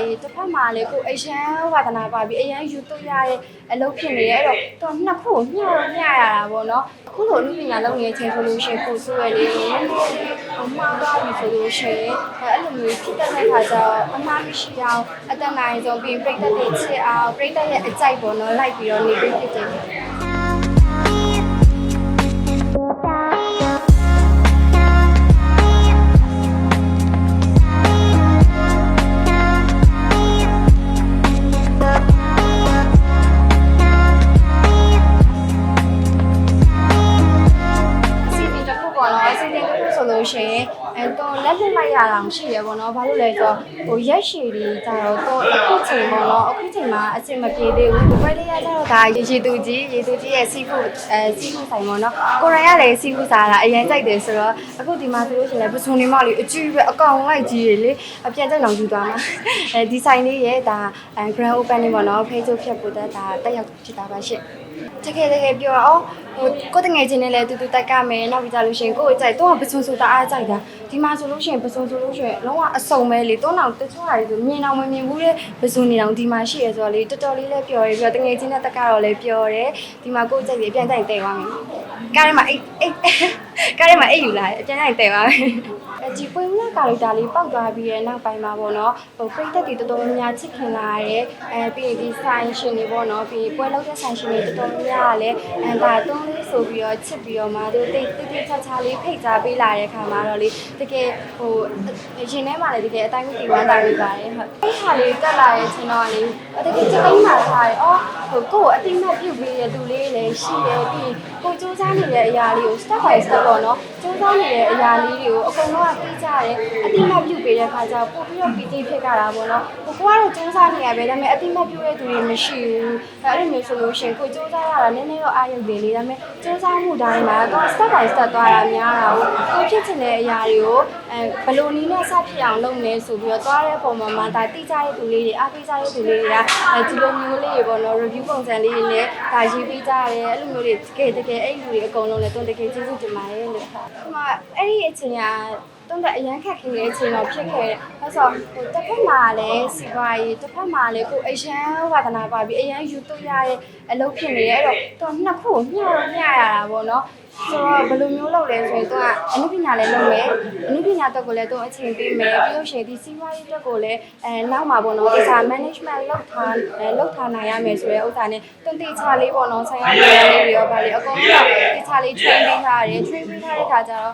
လည်းစီပွားရေးတစ်ဖက်မှာလည်းကိုအရန်ဝါသနာပါပြီးအရန်ယူသွရတဲ့အလုပ်ဖြစ်နေတယ်အဲ့တော့သူနှစ်ခုကိုမျှတော့မျှရတာပေါ့နော်အခုလိုအမှုပညာလုပ်နေတဲ့အချိန်ဆိုလို့ရှိရင်ကိုဆိုရယ်လေးနည်းနည်းလေးဟိုမှားသွားပြီဆိုလို့ရှိရင်အဲ့လိုမျိုးဖြစ်တတ်တဲ့ခါကျတော့အမှားမရှိအောင်အတန်နိုင်ဆုံးပြီးပြိတ္တတွေချစ်အောင်ပြိတ္တရဲ့အကြိုက်ပေါ့နော်လိုက်ပြီးတော့နေပြီးဖြစ်တယ် လို့ရှိရင်အဲတော့လက်လွတ်လိုက်ရတာမရှိရပေါ့နော်ဘာလို့လဲဆိုတော့ဟိုရက်ရှည်ကြီးကြတော့တော့အခုချိန်ပေါ့နော်အခုချိန်မှာအဆင်မပြေသေးဘူးဒီဘက်လေးရကြတော့ဒါရေရှည်သူကြီးရေသူကြီးရဲ့စီဖူအဲစီဖူဆိုင်ပေါ့နော်ကိုရိုင်းကလည်းစီဖူစားတာအရင်ကြိုက်တယ်ဆိုတော့အခုဒီမှာဆိုလို့ရှိရင်လည်းပစုံနေမလေးအကြီးပဲအကောင်လိုက်ကြီးရလေအပြတ်တက်လောင်ယူသွားမှာအဲဒီဆိုင်လေးရဲ့ဒါအဲ grand opening ပေါ့နော် Facebook ဖြတ်ဖို့တဲ့ဒါတက်ရောက်ဖြစ်တာပါရှင့် တကယ်တကယ်ပြောတော့ဟိုကိုယ်တငယ်ချင်းနဲ့လည်းတူတူတိုက်ကမယ်နောက်ပြီးကြလို့ရှိရင်ကိုယ့်အကြိုက်တော့ပစုံဆိုတာအားကြိုက်တာဒီမှာဆိုလို့ရှိရင်ပစုံဆိုလို့ရှိရင်လုံးဝအစုံပဲလေတော့တော့တချို့ဟာတွေဆိုမြင်အောင်မမြင်ဘူးလေပစုံနေအောင်ဒီမှာရှိရဆိုတော့လေတော်တော်လေးလည်းပြောရဲပြီးတော့တငယ်ချင်းနဲ့တက်ကတော့လည်းပြောတယ်ဒီမှာကိုယ့်အကြိုက်တွေအပြန်တိုင်းတဲသွားမယ်ကားထဲမှာအိတ်အိတ် ကားထဲမှာအိတ်ယူလာတယ်အပြန်တိုင်းတဲသွားမယ်ဒီပွင့်လာကာရီတာလေးပောက်သွားပြီးရဲ့နောက်ပိုင်းမှာပေါ့နော်ဟိုပိတ်သက်တွေတော်တော်များများချစ်ခင်လာရတယ်အဲပြီးရင်ဒီဆိုင်ရှင်တွေပေါ့နော်ပြီးပွဲလောက်တဲ့ဆိုင်ရှင်တွေတော်တော်များများလည်းအဲဒါတုံးလေးဆိုပြီးတော့ချစ်ပြီးတော့မှသူတိတ်တိတ်တိတ်ချာချာလေးဖိတ်ကြားပေးလာတဲ့ခါမှာတော့လေတကယ်ဟိုရှင်ထဲမှာလည်းတကယ်အတိုင်းမသိဝမ်းသာရပါတယ်ဟုတ်အဲ့ဟာလေးတက်လာရဲ့ချင်းတော့လေတကယ်ချက်တိုင်းမှာထားတယ်အော်ဟိုကိုယ့်ကိုအတိမတ်ပြုတ်ပေးတဲ့သူလေးလည်းရှိတယ်ပြီးကိုစူးစမ်းနေတဲ့အရာလေးကို step by step ပေါ့နော်စူးစမ်းနေတဲ့အရာလေးတွေကိုအကုန်လုံးကသိကြတယ်အတိမတ်ပြုတ်ပေးတဲ့ခါကျပို့ပြီးတော့ပီတိဖြစ်ကြတာပေါ့နော်ကိုကတော့စူးစမ်းနေရပဲဒါပေမဲ့အတိမတ်ပြုတ်တဲ့သူတွေမရှိဘူးအဲ့လိုမျိုးဆိုလို့ရှိရင်ကိုစူးစမ်းရတာနည်းနည်းတော့အားရုပ်တယ်လေဒါပေမဲ့စူးစမ်းမှုတိုင်းမှာတော့ step by step သွားတာများတာကိုကိုဖြစ်ချင်တဲ့အရာတွေကိုအဲဘယ်လိုနည်းနဲ့စဖြစ်အောင်လုပ်နေဆိုပြီးတော့သွားတဲ့ပုံမှာမှဒါတိကျတဲ့သူလေးတွေအားပေးကြတဲ့သူလေးတွေကအဲဒီလိုမျိုးလေးတွေပေါ့နော် review ပုံစံလေးတွေနဲ့ဒါရေးပေးကြတယ်အဲ့လိုမျိုးတွေတကယ်တကယ်အဲ့လူတွေအကုန်လုံးလည်းတွန်းတကယ်ကျေးဇူးတင်ပါတယ်လို့ဟုတ်ဒီမှာအဲ့ဒီအချိန်ကတုံးတဲ့အရန်ခက်ခဲတဲ့အချိန်တော့ဖြစ်ခဲ့တယ်။အဲဆိုဟိုတစ်ဖက်မှာလည်းစီပွားရေးတစ်ဖက်မှာလည်းကိုအရန်ဝါသနာပါပြီးအရန်ယူသွရတဲ့အလုပ်ဖြစ်နေတယ်အဲ့တော့သူနှစ်ခုကိုမျှတော့မျှရတာပေါ့နော်။ဆိုတော့ဘယ်လိုမျိုးလုပ်လဲဆိုရင်သူကအနုပညာလည်းလုပ်မယ်။အနုပညာတက်ကိုလည်းသူအချိန်ပေးမယ်ပြီးလို့ရှိရင်ဒီစီပွားရေးတက်ကိုလည်းအဲနောက်မှာပေါ့နော်ဒီစာ management လုပ်ထားအဲလုပ်ထားနိုင်ရမယ်ဆိုတဲ့ဥစ္စာနဲ့တွန်တေချာလေးပေါ့နော်ဆိုင်ရာလေးတွေရောဗာလေအကုန်လုံးတေချာလေး train ပေးထားတယ် train ပေးထားတဲ့ခါကျတော့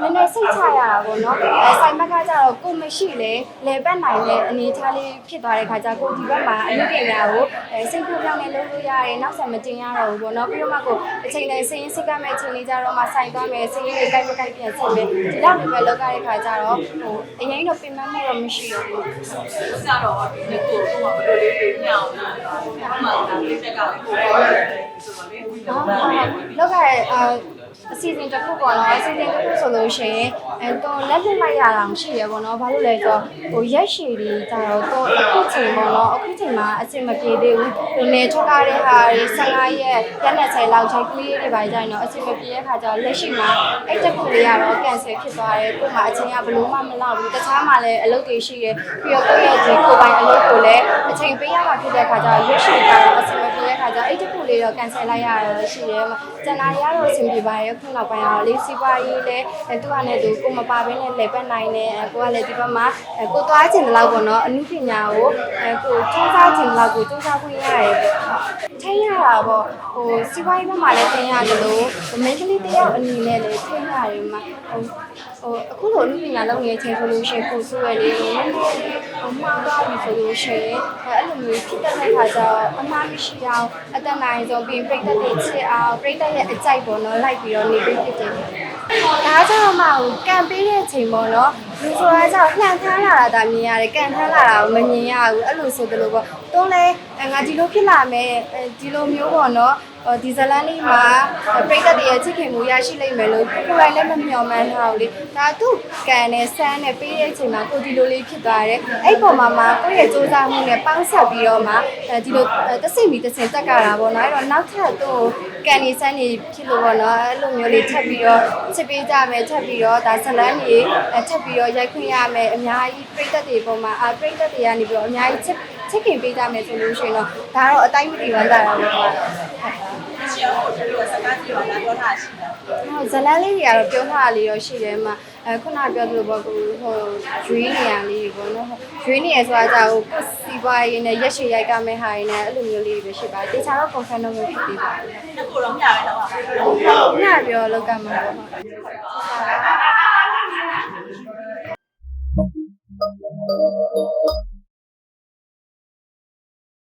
အဲနည်းနည်းစိတ်ချရတာပေါ့နော်အဲဆိုင်ဘက်ကကျတော့ကိုမရှိလေလေပတ်နိုင်တဲ့အနေအထားလေးဖြစ်သွားတဲ့ခါကျကိုဒီဘက်မှာအမှုပညာကိုအဲစိတ်ပြောင်းပြောင်းနဲ့လုပ်လို့ရတယ်နောက်ဆက်မတင်ရတော့ဘူးပေါ့နော်ပြီးတော့မှကိုအချိန်တိုင်းစင်းစိတ်ကမဲ့အချိန်လေးကြတော့မှဆိုင်သွားမယ်စင်းလေးကိုကိုက်မကိုက်ပြန်ဆက်မယ်ဒီလောက်ပဲလောက်ရတဲ့ခါကျတော့ဟိုအရင်တော့ပြင်ပန်းမှုတော့မရှိတော့ဘူးဆရာတော်ကဒီကိုကိုကဘယ်လိုလေးလေးညောင်းလာတာဘာမှမသိတဲ့ကလည်းကိုယ်ပြောတယ်ဆိုတော့လေဟုတ်ဟုတ်လောက်ခဲ့အာ အစီအစဉ်တစ်ခုပေါ့နော်အစီအစဉ်တစ်ခုဆိုလို့ရှိရင်အဲတော့လက်လွတ်လိုက်ရတာမရှိရပေါ့နော်ဘာလို့လဲဆိုတော့ဟိုရက်ရှည်ကြီးကြတော့တော့အခုချိန်ပေါ့နော်အခုချိန်မှာအဆင်မပြေသေးဘူးဟိုနေထွက်ကားတဲ့ဟာတွေ15ရက်ရက်နဲ့10လောက်ချိန်ကလေးတွေပါကြရင်တော့အဆင်မပြေတဲ့ခါကျတော့လက်ရှိမှာအဲ့တစ်ခုလေးကတော့ cancel ဖြစ်သွားတယ်ကို့မှာအချိန်ကဘလို့မှမလောက်ဘူးတခြားမှာလည်းအလုပ်တွေရှိတယ်ပြီးတော့ကိုယ့်ရဲ့ဒီကိုယ်ပိုင်အလုပ်ကိုလည်းအချိန်ပေးရမှာဖြစ်တဲ့ခါကျတော့ရက်ရှည်ကတော့အဆင်မပြေတဲ့ခါကျတော့အဲ့တစ်ခုလေးတော့ cancel လိုက်ရတာရှိတယ်ကျန်တာတွေကတော့အဆင်ပြေပါတယ်ခုနောက်ပိုင်းကတော့လေးစီးပွားရေးလည်းအဲသူကလည်းသူကိုမပါဘဲနဲ့လေပတ်နိုင်တယ်အဲကိုကလည်းဒီဘက်မှာအဲကိုသွားချင်တဲ့လောက်ပေါ့နော်အမှုပညာကိုအဲကိုစူးစမ်းချင်တဲ့လောက်ကိုစူးစမ်းခွင့်ရတယ်ပေါ့ထိရတာပေါ့ဟိုစီးပွားရေးဘက်မှာလည်းထိရတယ်လို့မိန်းကလေးတယောက်အနေနဲ့လည်းထိရတယ်မှာဟိုဟိုအခုလိုအမှုပညာလုပ်နေတဲ့အချိန်ဆိုလို့ရှိရင်ကိုစိုးရလေးကိုနည်းနည်းလေးဟိုမှားသွားပြီဆိုလို့ရှိရင်အဲအဲ့လိုမျိုးဖြစ်တတ်တဲ့ခါကျတော့အမှားမရှိအောင်အတန်နိုင်ဆုံးပြီးပြိတ္တတွေချစ်အောင်ပြိတ္တရဲ့အကြိုက်ပေါ့နော်လိုက်ပြီးတော့နေပြီးဖြစ်တယ်ဒါကြတော့မှဟိုကန်ပေးတဲ့အချိန်ပေါ့နော်လူဆိုတာကြောင့်လှန်ထမ်းလာတာဒါမြင်ရတယ်ကန်ထမ်းလာတာကိုမမြင်ရဘူးအဲ့လိုဆိုသလိုပေါ့တွန်းလဲငါဒီလိုဖြစ်လာမယ်ဒီလိုမျိုးပေါ့နော်ဒီဇလန်လေးမှာပြိတ္တတွေရဲ့ချစ်ခင်မှုရရှိလိမ့်မယ်လို့ကိုယ်တိုင်လည်းမမျှော်မှန်းထားဘူးလေဒါသူကန်နဲ့ဆန်းနဲ့ပေးတဲ့အချိန်မှာကိုဒီလိုလေးဖြစ်သွားတယ်အဲ့ပေါ်မှာမှကိုယ့်ရဲ့စူးစမ်းမှုနဲ့ပေါင်းဆက်ပြီးတော့မှဒီလိုတစိမ့်ပြီးတစ်စင်တက်ကြတာပေါ့နော်အဲ့တော့နောက်ထပ်သူ့ကန်နေဆန်းနေဖြစ်လို့ပေါ့နော်အဲ့လိုမျိုးလေးထပ်ပြီးတော့ချစ်ပေးကြမယ်ထပ်ပြီးတော့ဒါဇလန်ကြီးထပ်ပြီးတော့ရိုက်ခွင့်ရမယ်အများကြီးပြိတ္တတွေပေါ်မှာအပြိတ္တတွေကနေပြီးတော့အများကြီးချစ်ချစ်ခင်ပေးကြမယ်ဆိုလို့ရှိရင်တော့ဒါတော့အတိုင်းမတည်ဝမ်းတာတော့ပေါ့ရှေ့ကိုတို့စကားကြည့်ပါလားပြောထားရှိတယ်ဟိုဇလန်းလေးတွေကတော့ပြောထားတာလေးတော့ရှိတယ်မှာအဲခုနပြောသလိုပေါ့ကိုဟိုရွေးနေရလေးတွေပေါ့နော်ရွေးနေရဆိုတာကြာဟိုကိုစီပွားရေးနဲ့ရက်ရှည်ရိုက်ကမဲ့ဟာရင်းနဲ့အဲ့လိုမျိုးလေးတွေပဲရှိပါတယ်တေချာတော့ confirm လုပ်လို့ဖြစ်သေးပါတယ်နှစ်ခုတော့မျှပဲတော့ပါညပြောလောက်ကမှာပေါ့